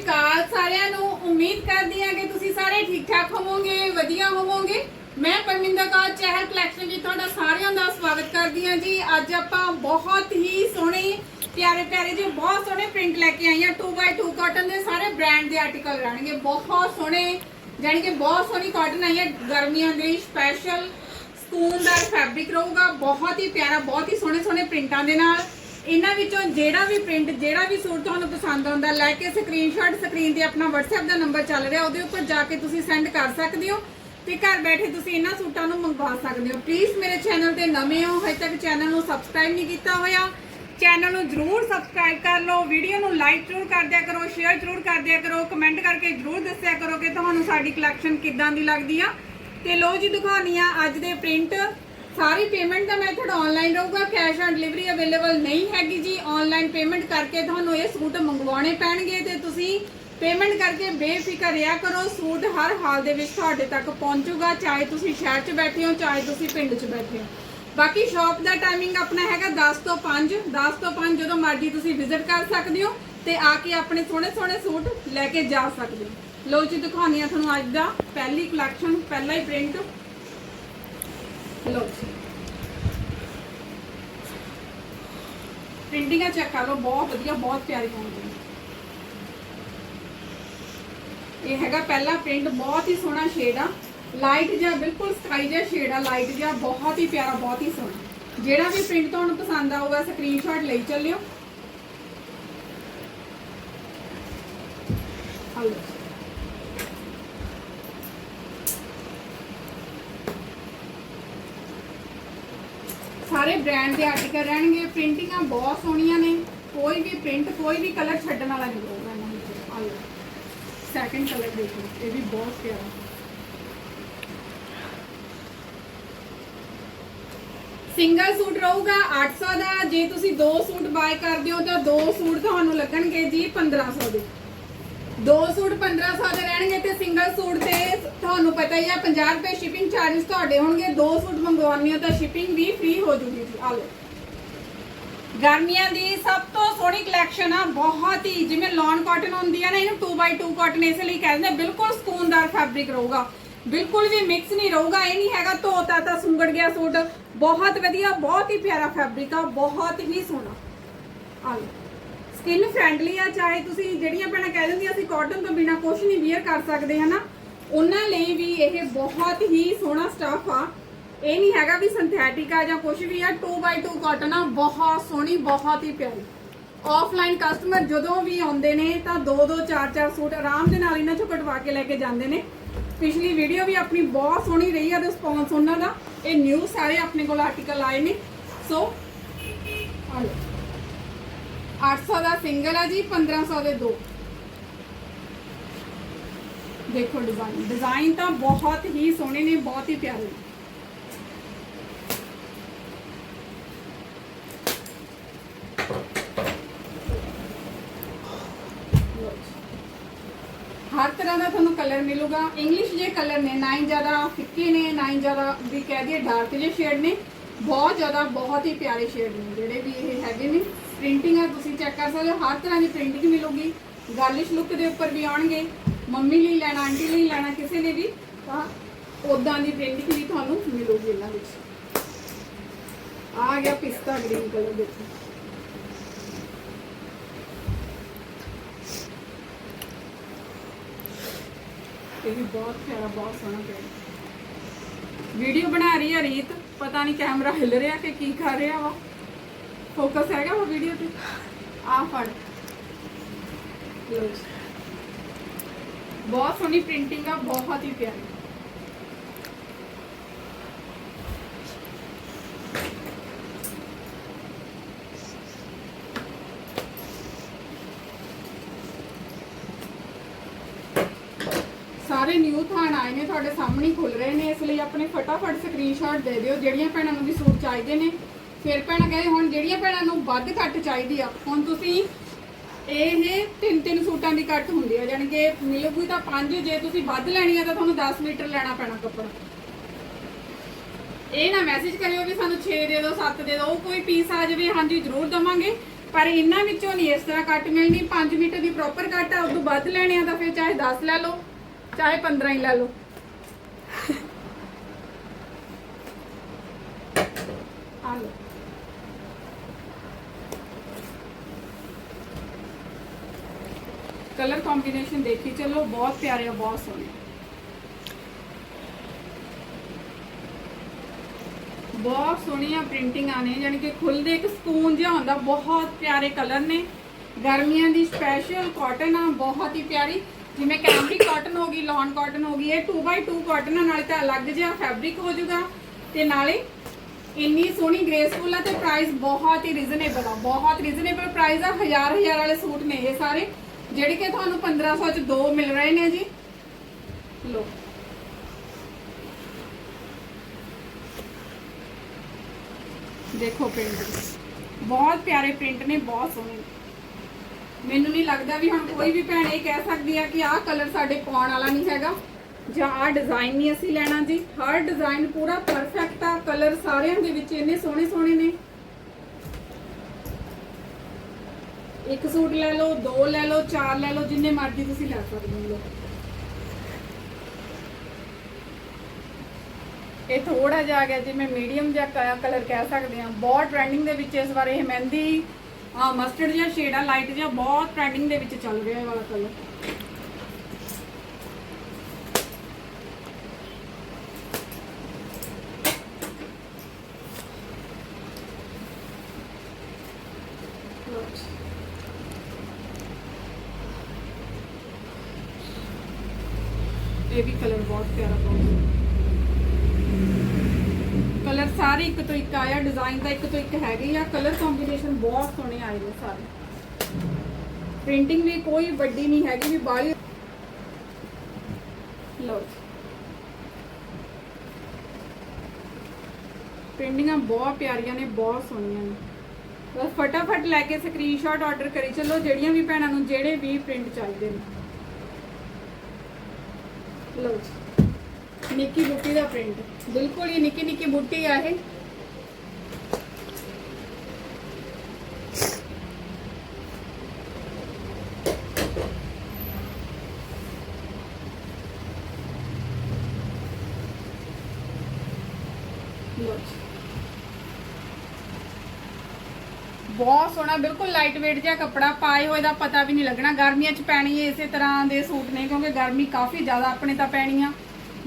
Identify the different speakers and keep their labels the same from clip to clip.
Speaker 1: ਸ਼੍ਰੀ ਅਕਾਲ ਸਾਰਿਆਂ ਨੂੰ ਉਮੀਦ ਕਰਦੀ ਹਾਂ ਕਿ ਤੁਸੀਂ ਸਾਰੇ ਠੀਕ ਠਾਕ ਹੋਵੋਗੇ, ਵਧੀਆ ਹੋਵੋਗੇ। ਮੈਂ ਪਰਮਿੰਦਰ ਕੌਰ, ਚਹਿਲ ਕਲੈਕਸ਼ਨ ਵਿੱਚ ਤੁਹਾਡਾ ਸਾਰਿਆਂ ਦਾ ਸਵਾਗਤ ਕਰਦੀ ਹਾਂ ਜੀ। ਅੱਜ ਆਪਾਂ ਬਹੁਤ ਹੀ ਸੋਹਣੇ ਪਿਆਰੇ ਪਿਆਰੇ ਜਿਹੇ ਬਹੁਤ ਸੋਹਣੇ ਪ੍ਰਿੰਟ ਲੈ ਕੇ ਆਈ ਹਾਂ। 2x2 ਕਾਟਨ ਦੇ ਸਾਰੇ ਬ੍ਰਾਂਡ ਦੇ ਆਰਟੀਕਲ ਰਹਿਣਗੇ। ਬਹੁਤ ਸੋਹਣੇ, ਜਾਣੀ ਕਿ ਬਹੁਤ ਸੋਹਣੀ ਕਾਟਨ ਆਈ ਹੈ। ਗਰਮੀਆਂ ਦੇ ਲਈ ਸਪੈਸ਼ਲ ਸਕੂਨਦਾਰ ਫੈਬਰਿਕ ਰਹੂਗਾ। ਬਹੁਤ ਹੀ ਪਿਆਰਾ, ਬਹੁਤ ਹੀ ਸੋਹਣੇ ਸੋਹਣੇ ਪ੍ਰਿੰਟਾਂ ਦੇ ਨਾਲ। ਇਹਨਾਂ ਵਿੱਚੋਂ ਜਿਹੜਾ ਵੀ ਪ੍ਰਿੰਟ ਜਿਹੜਾ ਵੀ ਸੂਟ ਤੁਹਾਨੂੰ ਪਸੰਦ ਆਉਂਦਾ, ਲੈ ਕੇ ਸਕਰੀਨਸ਼ਾਟ ਸਕਰੀਨ ਤੇ ਆਪਣਾ WhatsApp ਦਾ ਨੰਬਰ ਚੱਲ ਰਿਹਾ, ਉਹਦੇ ਉੱਪਰ ਜਾ ਕੇ ਤੁਸੀਂ ਸੈਂਡ ਕਰ ਸਕਦੇ ਹੋ ਤੇ ਘਰ ਬੈਠੇ ਤੁਸੀਂ ਇਹਨਾਂ ਸੂਟਾਂ ਨੂੰ ਮੰਗਵਾ ਸਕਦੇ ਹੋ। ਪਲੀਜ਼ ਮੇਰੇ ਚੈਨਲ ਤੇ ਨਵੇਂ ਹੋ, ਹਜੇ ਤੱਕ ਚੈਨਲ ਨੂੰ ਸਬਸਕ੍ਰਾਈਬ ਨਹੀਂ ਕੀਤਾ ਹੋਇਆ ਚੈਨਲ ਨੂੰ ਜਰੂਰ ਸਬਸਕ੍ਰਾਈਬ ਕਰ ਲਓ ਵੀਡੀਓ ਨੂੰ ਲਾਈਕ ਜਰੂਰ ਕਰ ਦਿਆ ਕਰੋ ਸ਼ੇਅਰ ਜਰੂਰ ਕਰ ਦਿਆ ਕਰੋ ਕਮੈਂਟ ਕਰਕੇ ਜਰੂਰ ਦੱਸਿਆ ਕਰੋ ਕਿ ਤੁਹਾਨੂੰ ਸਾਡੀ ਕਲੈਕਸ਼ਨ ਕਿੱਦਾਂ ਦੀ ਲੱਗਦੀ ਆ। ਤੇ ਲੋ ਜੀ ਦਿਖਾਉਣੀ ਆ ਅੱਜ ਦੇ ਪ੍ਰਿੰਟ ਸਾਰੀ ਪੇਮੈਂਟ ਦਾ ਮੈਥਡ ਆਨਲਾਈਨ ਰਹੂਗਾ ਕੈਸ਼ ਔਨ ਡਿਲੀਵਰੀ ਅਵੇਲੇਬਲ ਨਹੀਂ ਹੈਗੀ ਜੀ। ਆਨਲਾਈਨ ਪੇਮੈਂਟ ਕਰਕੇ ਤੁਹਾਨੂੰ ਇਹ ਸੂਟ ਮੰਗਵਾਉਣੇ ਪੈਣਗੇ ਤੇ ਤੁਸੀਂ ਪੇਮੈਂਟ ਕਰਕੇ ਬੇਫਿਕਰ ਰਿਹਾ ਕਰੋ। ਸੂਟ ਹਰ ਹਾਲ ਦੇ ਵਿੱਚ ਤੁਹਾਡੇ ਤੱਕ ਪਹੁੰਚੂਗਾ, ਚਾਹੇ ਤੁਸੀਂ ਸ਼ਹਿਰ 'ਚ ਬੈਠੇ ਹੋ, ਚਾਹੇ ਤੁਸੀਂ ਪਿੰਡ 'ਚ ਬੈਠੇ ਹੋ। ਬਾਕੀ ਸ਼ਾਪ ਦਾ ਟਾਈਮਿੰਗ ਆਪਣਾ ਹੈਗਾ 10 ਤੋਂ 5 10 ਤੋਂ 5 ਜਦੋਂ ਮਰਜ਼ੀ ਤੁਸੀਂ ਵਿਜ਼ਿਟ ਕਰ ਸਕਦੇ ਹੋ ਤੇ ਆ ਕੇ ਆਪਣੇ ਸੋਹਣੇ ਸੋਹਣੇ ਸੂਟ ਲੈ ਕੇ ਜਾ ਸਕਦੇ ਹੋ। ਲੋ ਜੀ, ਦਿਖਾਉਂਦੀ ਆ ਤੁਹਾਨੂੰ ਅੱਜ ਦਾ ਪਹਿਲੀ ਕਲੈਕਸ਼ਨ ਪਹਿਲਾ ਹੀ ਪ੍ਰਿੰਟ ਲੋ ਜੀ। ਪ੍ਰਿੰਟਿੰਗਾਂ ਚੈੱਕ ਕਰ ਲਓ, ਬਹੁਤ ਵਧੀਆ, ਬਹੁਤ ਪਿਆਰੀ ਹੋਣਗੀ ਇਹ ਹੈਗਾ ਪਹਿਲਾ ਪ੍ਰਿੰਟ ਬਹੁਤ ਹੀ ਸੋਹਣਾ ਸ਼ੇਡ ਆ। ਲਾਈਟ ਜਿਹਾ, ਬਿਲਕੁਲ ਸਕਾਈ ਜਿਹਾ ਸ਼ੇਡ ਆ ਲਾਈਟ ਜਿਹਾ, ਬਹੁਤ ਹੀ ਪਿਆਰਾ, ਬਹੁਤ ਹੀ ਸੋਹਣਾ। ਜਿਹੜਾ ਵੀ ਪ੍ਰਿੰਟ ਤੁਹਾਨੂੰ ਪਸੰਦ ਆਊਗਾ ਸਕਰੀਨਸ਼ਾਟ ਲਈ ਚੱਲਿਓ। ਆ ਸਾਰੇ ਬ੍ਰਾਂਡ ਦੇ ਆਰਟੀਕਲ ਰਹਿਣਗੇ ਪ੍ਰਿੰਟਿੰਗਾਂ ਬਹੁਤ ਸੋਹਣੀਆਂ ਨੇ। ਕੋਈ ਵੀ ਪ੍ਰਿੰਟ ਕੋਈ ਵੀ ਕਲਰ ਛੱਡਣ ਵਾਲਾ ਨਹੀਂ। ਹੋਊਗਾ ਇਹਨਾਂ ਵਿੱਚ ਆ ਲਓ ਸੈਕੰਡ ਕਲਰ ਦੇਖੋ, ਇਹ ਵੀ ਬਹੁਤ ਪਿਆਰਾ। ਸਿੰਗਲ ਸੂਟ ਰਹੂਗਾ 800 ਦਾ। ਜੇ ਤੁਸੀਂ ਦੋ ਸੂਟ ਬਾਏ ਕਰਦੇ ਹੋ, ਤਾਂ ਦੋ ਸੂਟ ਤੁਹਾਨੂੰ ਲੱਗਣਗੇ ਜੀ 1500 ਦੇ। ਦੋ ਸੂਟ 1500 ਦੇ ਰਹਿਣਗੇ ਤੇ ਸਿੰਗਲ ਸੂਟ ਤੇ ਤੁਹਾਨੂੰ ਪਤਾ ਹੀ ਆ 50 ਰੁਪਏ ਸ਼ਿਪਿੰਗ ਚਾਰजेस ਤੁਹਾਡੇ ਹੋਣਗੇ। ਦੋ ਸੂਟ ਮੰਗਵਾਉਂਦੇ ਹੋ ਤਾਂ ਸ਼ਿਪਿੰਗ ਵੀ ਫ੍ਰੀ ਹੋ ਜੂਗੀ ਜੀ। ਆ ਲਓ। ਗਰਮੀਆਂ ਦੀ ਸਭ ਤੋਂ ਸੋਹਣੀ ਕਲੈਕਸ਼ਨ ਆ, ਬਹੁਤ ਹੀ, ਜਿਵੇਂ ਲੌਨ ਕਾਟਨ ਹੁੰਦੀ ਆ ਨਾ, ਇਹਨੂੰ 2x2 ਕਾਟਨ ਇਸ ਲਈ ਕਹਿੰਦੇ ਬਿਲਕੁਲ ਸਕੂਨਦਾਰ ਫੈਬਰਿਕ ਰਹੂਗਾ। ਬਿਲਕੁਲ ਵੀ ਮਿਕਸ ਨਹੀਂ ਰਹੂਗਾ, ਇਹ ਨਹੀਂ ਹੈਗਾ ਧੋਤਾ ਤਾਂ ਸੁੰਗੜ ਗਿਆ ਸੂਟ। ਬਹੁਤ ਵਧੀਆ, ਬਹੁਤ ਹੀ ਪਿਆਰਾ ਫੈਬਰਿਕ ਆ, ਬਹੁਤ ਹੀ ਸੋਹਣਾ। ਆ ਲਓ। ਸਕਿਨ ਫ੍ਰੈਂਡਲੀ ਆ, ਚਾਹੇ ਤੁਸੀਂ ਜਿਹੜੀਆਂ ਭੈਣਾਂ ਕਹਿ ਦਿੰਦੀਆਂ ਅਸੀਂ ਕਾਟਨ ਤੋਂ ਬਿਨਾ ਕੁਝ ਨਹੀਂ ਵੇਅਰ ਕਰ ਸਕਦੇ, ਹਨਾ? ਉਹਨਾਂ ਲਈ ਵੀ ਇਹ ਬਹੁਤ ਹੀ ਸੋਹਣਾ ਸਟਫ ਆ। ਇਹ ਨਹੀਂ ਹੈਗਾ ਵੀ ਸਿੰਥੈਟਿਕ ਆ ਜਾਂ ਕੁਝ ਵੀ ਆ 2x2 ਕਾਟਨ ਆ, ਬਹੁਤ ਸੋਹਣੀ, ਬਹੁਤ ਹੀ ਪਿਆਰੀ। ਆਫਲਾਈਨ ਕਸਟਮਰ ਜਦੋਂ ਵੀ ਆਉਂਦੇ ਨੇ ਤਾਂ 2-2 4-4 ਸੂਟ ਆਰਾਮ ਦੇ ਨਾਲ ਇਹਨਾਂ ਚੋਂ ਕਟਵਾ ਕੇ ਲੈ ਕੇ ਜਾਂਦੇ ਨੇ। ਪਿਛਲੀ ਵੀਡੀਓ ਵੀ ਆਪਣੀ ਬਹੁਤ ਸੋਹਣੀ ਰਹੀ ਆ ਰਿਸਪੌਂਸ ਉਹਨਾਂ ਦਾ। ਇਹ ਨਿਊ ਸਾਰੇ ਆਪਣੇ ਕੋਲ ਆਰਟੀਕਲ ਆਏ ਨੇ। ਸੋ ਆ 800 ਦਾ ਸਿੰਗਲ ਆ ਜੀ 1500 ਦੇ ਦੋ। ਦੇਖੋ ਡਿਜ਼ਾਈਨ ਡਿਜ਼ਾਈਨ ਤਾਂ ਬਹੁਤ ਹੀ ਸੋਹਣੇ ਨੇ, ਬਹੁਤ ਹੀ ਪਿਆਰੇ ਨੇ। ਹਰ ਤਰ੍ਹਾਂ ਦਾ ਤੁਹਾਨੂੰ ਕਲਰ ਮਿਲੂਗਾ। ਇੰਗਲਿਸ਼ ਜੇ ਕਲਰ ਨੇ ਨਾ ਹੀ ਜ਼ਿਆਦਾ ਫਿੱਕੇ ਨੇ ਨਾ ਹੀ ਜ਼ਿਆਦਾ ਵੀ ਕਹਿ ਦਈਏ ਡਾਰਕ ਜੇ ਸ਼ੇਡ ਨੇ, ਬਹੁਤ ਜ਼ਿਆਦਾ, ਬਹੁਤ ਹੀ ਪਿਆਰੇ ਸ਼ੇਡ ਨੇ, ਜਿਹੜੇ ਵੀ ਇਹ ਹੈਗੇ ਨੇ। ਪ੍ਰਿੰਟਿੰਗ ਆ ਤੁਸੀਂ ਚੈੱਕ ਕਰ ਸਕਦੇ ਹੋ, ਹਰ ਤਰ੍ਹਾਂ ਦੀ ਪ੍ਰਿੰਟਿੰਗ ਮਿਲੂਗੀ। ਗਾਰਲਿਸ਼ ਲੁੱਕ ਦੇ ਉੱਪਰ ਵੀ ਆਉਣਗੇ। ਮੰਮੀ ਲਈ ਲੈਣਾ, ਆਂਟੀ ਲਈ ਲੈਣਾ, ਕਿਸੇ ਲਈ ਵੀ, ਤਾਂ ਉਦਾਂ ਦੀ ਪ੍ਰਿੰਟਿੰਗ ਵੀ ਤੁਹਾਨੂੰ ਮਿਲੂਗੀ ਇਹਨਾਂ ਵਿੱਚ। ਆ ਗਿਆ ਪਿਸਤਾ ਗ੍ਰੀਨ ਕਲਰ ਦੇਖੋ। ਇਹ ਵੀ ਬਹੁਤ ਪਿਆਰਾ, ਬਹੁਤ ਸੋਹਣਾ ਪਿਆਰਾ ਵੀਡੀਓ ਬਣਾ ਰਹੀ ਹੈ ਰੀਤ, ਪਤਾ ਨਹੀਂ ਕੈਮਰਾ ਹਿੱਲ ਰਿਹਾ ਕਿ ਕੀ ਕਰ ਰਿਹਾ ਵਾ। ਫੋਕਸ ਹੈਗਾ ਉਹ ਵੀਡੀਓ ਤੇ? ਆ ਫੜ। ਲਓ ਜੀ। ਬਹੁਤ ਸੋਹਣੀ ਪ੍ਰਿੰਟਿੰਗ ਆ ਬਹੁਤ ਹੀ ਪਿਆਰੀ। ਸਾਰੇ ਨਿਊ ਥਾਨ ਆਏ ਨੇ ਤੁਹਾਡੇ ਸਾਹਮਣੇ ਹੀ ਖੁੱਲ ਰਹੇ ਨੇ ਇਸ ਲਈ ਆਪਣੇ ਫਟਾਫਟ ਸਕਰੀਨਸ਼ਾਟ ਦੇ ਦਿਓ ਜਿਹੜੀਆਂ ਭੈਣਾਂ ਨੂੰ ਵੀ ਸੂਟ ਚਾਹੀਦੇ ਨੇ। ਫਿਰ ਭੈਣਾਂ ਕਹਿੰਦੇ, ਹੁਣ ਜਿਹੜੀਆਂ ਭੈਣਾਂ ਨੂੰ ਵੱਧ ਘੱਟ ਚਾਹੀਦੀ ਆ, ਹੁਣ ਤੁਸੀਂ ਇਹ ਤਿੰਨ ਤਿੰਨ ਸੂਟਾਂ ਦੀ ਕੱਟ ਹੁੰਦੀ ਆ ਯਾਨੀ ਕਿ ਮਿਲੂਗੀ ਤਾਂ ਪੰਜ, ਜੇ ਤੁਸੀਂ ਵੱਧ ਲੈਣੀ ਆ ਤਾਂ ਤੁਹਾਨੂੰ 10 ਮੀਟਰ ਲੈਣਾ ਪੈਣਾ ਕੱਪੜਾ। ਇਹ ਨਾ ਮੈਸੇਜ ਕਰਿਓ ਵੀ ਸਾਨੂੰ 6 ਦੇ ਦਿਓ 7 ਦੇ ਦਿਓ, ਉਹ ਕੋਈ ਪੀਸ ਆ ਜਾਵੇ, ਹਾਂਜੀ, ਜ਼ਰੂਰ ਦਵਾਂਗੇ। ਪਰ ਇਹਨਾਂ ਵਿੱਚੋਂ ਨਹੀਂ ਇਸ ਤਰ੍ਹਾਂ ਕੱਟ ਮਿਲਣੀ 5 ਮੀਟਰ ਦੀ ਪ੍ਰੋਪਰ ਕੱਟ ਆ ਉਦੋਂ ਵੱਧ ਲੈਣੇ ਆ ਤਾਂ ਫਿਰ ਚਾਹੇ 10 ਲੈ ਲਓ, ਚਾਹੇ 15 ਹੀ ਲੈ ਲਓ। ਆ ਲਓ। ਕਲਰ ਕੰਬੀਨੇਸ਼ਨ ਦੇਖੀ ਚਲੋ ਬਹੁਤ ਪਿਆਰੇ ਆ ਬਹੁਤ ਸੋਹਣੇ ਬਹੁਤ ਸੋਹਣੀਆਂ ਪ੍ਰਿੰਟਿੰਗਾਂ ਨੇ ਯਾਨੀ ਕਿ ਖੁੱਲਦੇ ਇੱਕ ਸਕੂਨ ਜਿਹਾ ਹੁੰਦਾ ਬਹੁਤ ਪਿਆਰੇ ਕਲਰ ਨੇ ਗਰਮੀਆਂ ਦੀ ਸਪੈਸ਼ਲ ਕਾਟਨ ਆ ਬਹੁਤ ਹੀ ਪਿਆਰੀ ਜਿਵੇਂ ਕੈਮਰੀ ਕਾਟਨ ਹੋ ਗਈ ਲੌਨ ਕਾਟਨ ਹੋ ਗਈ ਇਹ 2x2 ਕਾਟਨ ਆ ਨਾਲੇ ਤਾਂ ਅਲੱਗ ਜਿਹਾ ਫੈਬਰਿਕ ਹੋ ਜਾਊਗਾ ਤੇ ਨਾਲੇ ਇੰਨੀ ਸੋਹਣੀ ਗ੍ਰੇਸਫੁਲ ਆ ਤੇ ਪ੍ਰਾਈਸ ਬਹੁਤ ਹੀ ਰੀਜ਼ਨੇਬਲ ਆ ਬਹੁਤ ਰੀਜ਼ਨੇਬਲ ਪ੍ਰਾਈਸ ਆ ਹਜ਼ਾਰ ਹਜ਼ਾਰ ਵਾਲੇ ਸੂਟ ਨੇ ਇਹ ਸਾਰੇ ਜਿਹੜੇ ਕਿ ਤੁਹਾਨੂੰ 1500 ਚ ਦੋ ਮਿਲ ਰਹੇ ਨੇ ਜੀ। ਲੋ ਦੇਖੋ ਪ੍ਰਿੰਟ ਬਹੁਤ ਪਿਆਰੇ ਪ੍ਰਿੰਟ ਨੇ, ਬਹੁਤ ਸੋਹਣੇ। ਮੈਨੂੰ ਨਹੀਂ ਲੱਗਦਾ ਵੀ ਹੁਣ ਕੋਈ ਵੀ ਭੈਣ ਇਹ ਕਹਿ ਸਕਦੀ ਆ ਕਿ ਆਹ ਕਲਰ ਸਾਡੇ ਪਾਉਣ ਵਾਲਾ ਨਹੀਂ ਹੈਗਾ। ਜਾਂ ਆਹ ਡਿਜ਼ਾਈਨ ਨਹੀਂ ਅਸੀਂ ਲੈਣਾ ਜੀ। ਹਰ ਡਿਜ਼ਾਈਨ ਪੂਰਾ ਪਰਫੈਕਟ ਆ। ਕਲਰ ਸਾਰਿਆਂ ਦੇ ਵਿੱਚ ਇੰਨੇ ਸੋਹਣੇ ਸੋਹਣੇ ਨੇ। ਇੱਕ ਸੂਟ ਲੈ ਲਓ, ਦੋ ਲੈ ਲਓ, ਚਾਰ ਲੈ ਲਓ, ਜਿੰਨੇ ਮਰਜ਼ੀ ਤੁਸੀਂ ਲੈ ਸਕਦੇ ਹੋ। ਇਹ ਥੋੜਾ ਜਿਹਾ ਆ ਗਿਆ, ਜਿਵੇਂ ਮੀਡੀਅਮ ਜਿਹਾ ਕਲਰ ਕਹਿ ਸਕਦੇ ਆ ਬਹੁਤ ਟ੍ਰੈਂਡਿੰਗ ਦੇ ਵਿੱਚ ਇਸ ਵਾਰ ਇਹ ਮਹਿੰਦੀ ਆ ਮਸਟਰਡ ਜਿਹਾ ਸ਼ੇਡ ਆ ਲਾਈਟ ਜਿਹਾ, ਬਹੁਤ ਟ੍ਰੈਂਡਿੰਗ ਦੇ ਵਿੱਚ ਚੱਲ ਰਿਹਾ ਇਹ ਵਾਲਾ ਕਲਰ ਇਹ ਵੀ ਕਲਰ ਬਹੁਤ ਪਿਆਰਾ ਬਹੁਤ ਕਲਰ ਸਾਰੇ ਇੱਕ ਤੋਂ ਇੱਕ ਆਇਆ ਡਿਜ਼ਾਈਨ ਤਾਂ ਇੱਕ ਤੋਂ ਇੱਕ ਹੈਗੇ ਆ। ਕਲਰ ਕੰਬੀਨੇਸ਼ਨ ਬਹੁਤ ਸੋਹਣੇ ਆਏ ਨੇ ਸਾਰੇ। ਪ੍ਰਿੰਟਿੰਗ ਵੀ ਕੋਈ ਵੱਡੀ ਨਹੀਂ ਹੈਗੀ, ਵੀ ਬਾਹਲੀ ਲੋ ਪ੍ਰਿੰਟਿੰਗਾਂ ਬਹੁਤ ਪਿਆਰੀਆਂ ਨੇ, ਬਹੁਤ ਸੋਹਣੀਆਂ ਨੇ। ਬਸ ਫਟਾਫਟ ਲੈ ਕੇ ਸਕਰੀਨਸ਼ਾਟ ਆਰਡਰ ਕਰੀ ਚੱਲੋ, ਜਿਹੜੀਆਂ ਵੀ ਭੈਣਾਂ ਨੂੰ ਜਿਹੜੇ ਵੀ ਪ੍ਰਿੰਟ ਚਾਹੀਦੇ ਨੇ। ਲਓ ਜੀ। ਨਿੱਕੀ ਬੁੱਟੀ ਦਾ ਪ੍ਰਿੰਟ ਬਿਲਕੁਲ ਹੀ ਨਿੱਕੀ ਨਿੱਕੀ ਬੁੱਟੀ ਆ ਇਹ ਲਓ ਜੀ ਬਹੁਤ ਸੋਹਣਾ, ਬਿਲਕੁਲ ਲਾਈਟ weight ਜਿਹਾ ਕੱਪੜਾ ਪਾਏ ਹੋਏ ਦਾ ਪਤਾ ਵੀ ਨਹੀਂ ਲੱਗਣਾ। ਗਰਮੀਆਂ 'ਚ ਪੈਣੀ ਹੈ ਇਸੇ ਤਰ੍ਹਾਂ ਦੇ ਸੂਟ ਨੇ, ਕਿਉਂਕਿ ਗਰਮੀ ਕਾਫੀ ਜ਼ਿਆਦਾ ਆਪਣੇ ਤਾਂ ਪੈਣੀ ਆ।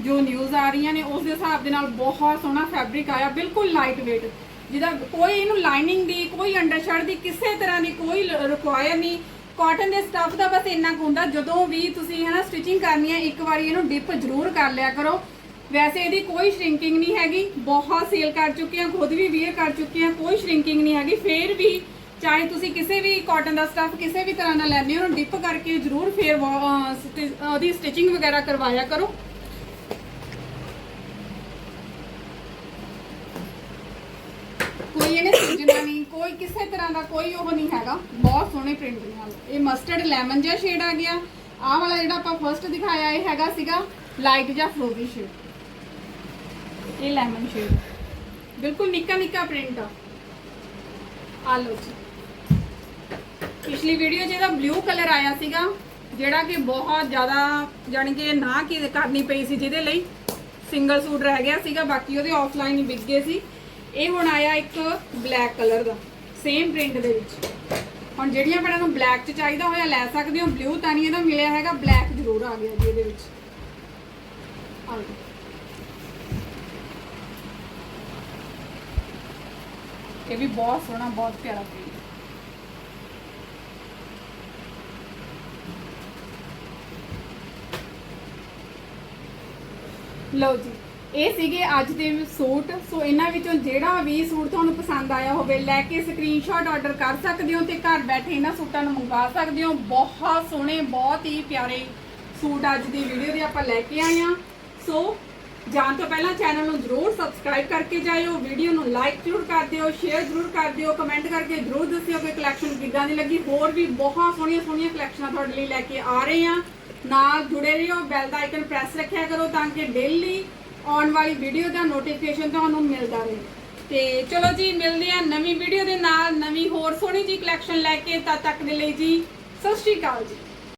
Speaker 1: ਜੋ ਨਿਊਜ਼ ਆ ਰਹੀਆਂ ਨੇ, ਉਸ ਦੇ ਹਿਸਾਬ ਦੇ ਨਾਲ ਬਹੁਤ ਸੋਹਣਾ ਫੈਬਰਿਕ ਆਇਆ, ਬਿਲਕੁਲ ਲਾਈਟ weight ਜਿਹਦਾ ਕੋਈ ਇਹਨੂੰ ਲਾਈਨਿੰਗ ਦੀ, ਕੋਈ ਅੰਡਰਸ਼ਰਟ ਦੀ, ਕਿਸੇ ਤਰ੍ਹਾਂ ਦੀ ਕੋਈ ਰਿਕੁਆਇਰ ਨਹੀਂ। ਕਾਟਨ ਦੇ ਸਟੱਫ ਦਾ ਬਸ ਇੰਨਾ ਕੁ ਹੁੰਦਾ, ਜਦੋਂ ਵੀ ਤੁਸੀਂ ਹਨਾ ਸਟਿਚਿੰਗ ਕਰਨੀ ਹੈ ਇੱਕ ਵਾਰੀ ਇਹਨੂੰ ਡਿਪ ਜ਼ਰੂਰ ਕਰ ਲਿਆ ਕਰੋ। ਵੈਸੇ ਇਹਦੀ ਕੋਈ ਸ਼ਰਿੰਕਿੰਗ ਨਹੀਂ ਹੈਗੀ। ਬਹੁਤ ਸੇਲ ਕਰ ਚੁੱਕੇ ਹਾਂ, ਖੁਦ ਵੀ ਵੀਅਰ ਕਰ ਚੁੱਕੇ ਹਾਂ, ਕੋਈ ਸ਼ਰਿੰਕਿੰਗ ਨਹੀਂ ਹੈਗੀ। ਫੇਰ ਵੀ ਚਾਹੇ ਤੁਸੀਂ ਕਿਸੇ ਵੀ ਕਾਟਨ ਦਾ ਸਟੱਫ ਕਿਸੇ ਵੀ ਤਰ੍ਹਾਂ ਦਾ ਲੈਣੇ ਹੋ, ਉਹਨੂੰ ਡਿਪ ਕਰਕੇ ਜ਼ਰੂਰ ਫੇਰ ਸਟਿ- ਉਹਦੀ ਸਟਿਚਿੰਗ ਵਗੈਰਾ ਕਰਵਾਇਆ ਕਰੋ। ਕੋਈ ਇਹਨੇ ਸੁਝਣਾ ਨਹੀਂ, ਕੋਈ ਕਿਸੇ ਤਰ੍ਹਾਂ ਦਾ ਕੋਈ ਉਹ ਨਹੀਂ ਹੈਗਾ। ਬਹੁਤ ਸੋਹਣੇ ਪ੍ਰਿੰਟ ਨਾਲ ਇਹ ਮਸਟਰਡ ਲੈਮਨ ਜਿਹਾ ਸ਼ੇਡ ਆ ਗਿਆ। ਆਹ ਵਾਲਾ ਜਿਹੜਾ ਆਪਾਂ ਫਰਸਟ ਦਿਖਾਇਆ, ਇਹ ਹੈਗਾ ਸੀਗਾ ਲਾਈਟ ਜਾਂ ਫਰੋਜ਼ੀ ਸ਼ੇਡ ਇਹ ਲੈਮਨ ਸ਼ੇਡ ਬਿਲਕੁਲ ਨਿੱਕਾ ਨਿੱਕਾ ਪ੍ਰਿੰਟ ਆ। ਆ ਲਓ ਜੀ। ਪਿਛਲੀ ਵੀਡੀਓ 'ਚ ਇਹਦਾ ਬਲੂ ਕਲਰ ਆਇਆ ਸੀਗਾ, ਜਿਹੜਾ ਕਿ ਬਹੁਤ ਜ਼ਿਆਦਾ ਜਾਣੀ ਕਿ ਨਾ ਕੀ ਕਰਨੀ ਪਈ ਸੀ ਜਿਹਦੇ ਲਈ ਸਿੰਗਲ ਸੂਟ ਰਹਿ ਗਿਆ ਸੀਗਾ, ਬਾਕੀ ਉਹਦੇ ਆਫਲਾਈਨ ਹੀ ਵਿਕ ਗਏ ਸੀ। ਇਹ ਹੁਣ ਆਇਆ ਇੱਕ ਬਲੈਕ ਕਲਰ ਦਾ ਸੇਮ ਪ੍ਰਿੰਟ ਦੇ ਵਿੱਚ। ਹੁਣ ਜਿਹੜੀਆਂ ਭੈਣਾਂ ਨੂੰ ਬਲੈਕ 'ਚ ਚਾਹੀਦਾ ਹੋਇਆ ਲੈ ਸਕਦੇ ਹੋ ਬਲੂ ਤਾਂ ਨਹੀਂ ਇਹਦਾ ਮਿਲਿਆ ਹੈਗਾ ਬਲੈਕ ਜ਼ਰੂਰ ਆ ਗਿਆ ਜੀ ਇਹਦੇ ਵਿੱਚ। ਆ ਇਹ ਵੀ ਬਹੁਤ ਸੋਹਣਾ, ਬਹੁਤ ਪਿਆਰਾ ਪ੍ਰਿੰਟ ਲਓ ਜੀ, ਇਹ ਸੀਗੇ ਅੱਜ ਦੇ ਸੂਟ। ਸੋ ਇਹਨਾਂ ਵਿੱਚੋਂ ਜਿਹੜਾ ਵੀ ਸੂਟ ਤੁਹਾਨੂੰ ਪਸੰਦ ਆਇਆ ਹੋਵੇ, ਲੈ ਕੇ ਸਕਰੀਨਸ਼ਾਟ ਆਰਡਰ ਕਰ ਸਕਦੇ ਹੋ ਤੇ ਘਰ ਬੈਠੇ ਇਹਨਾਂ ਸੂਟਾਂ ਨੂੰ ਮੰਗਵਾ ਸਕਦੇ ਹੋ। ਬਹੁਤ ਸੋਹਣੇ, ਬਹੁਤ ਹੀ ਪਿਆਰੇ ਸੂਟ ਅੱਜ ਦੀ ਵੀਡੀਓ ਦੇ ਆਪਾਂ ਲੈ ਕੇ ਆਏ ਆ ਸੋ ਜਾਣ ਤੋਂ ਪਹਿਲਾਂ ਚੈਨਲ ਨੂੰ ਜਰੂਰ ਸਬਸਕ੍ਰਾਈਬ ਕਰਕੇ ਜਾਇਓ ਵੀਡੀਓ ਨੂੰ ਲਾਈਕ ਜਰੂਰ ਕਰ ਦਿਓ ਸ਼ੇਅਰ ਜਰੂਰ ਕਰ ਦਿਓ ਕਮੈਂਟ ਕਰਕੇ ਜਰੂਰ ਦੱਸਿਓ ਕਿ ਕਲੈਕਸ਼ਨ ਕਿੱਦਾਂ ਦੀ ਲੱਗੀ। ਹੋਰ ਵੀ ਬਹੁਤ ਸੋਹਣੀਆਂ ਸੋਹਣੀਆਂ ਕਲੈਕਸ਼ਨਾਂ ਤੁਹਾਡੇ ਲਈ ਲੈ ਕੇ ਆ ਰਹੇ ਆ ਨਾਲ ਜੁੜੇ ਰਹੋ ਬੈਲ ਦਾ ਆਈਕਨ ਪ੍ਰੈਸ ਰੱਖਿਆ ਕਰੋ ਤਾਂ ਕਿ ਡੇਲੀ ਆਉਣ ਵਾਲੀ ਵੀਡੀਓ ਦਾ ਨੋਟੀਫਿਕੇਸ਼ਨ ਤੁਹਾਨੂੰ ਮਿਲਦਾ ਰਹੇ। ਤੇ ਚਲੋ ਜੀ, ਮਿਲਦੇ ਆ ਨਵੀਂ ਵੀਡੀਓ ਦੇ ਨਾਲ ਨਵੀਂ ਹੋਰ ਸੋਹਣੀ ਜੀ ਕਲੈਕਸ਼ਨ ਲੈ ਕੇ। ਤਦ ਤੱਕ ਦੇ ਲਈ ਜੀ, ਸਤਿ ਸ਼੍ਰੀ ਅਕਾਲ ਜੀ।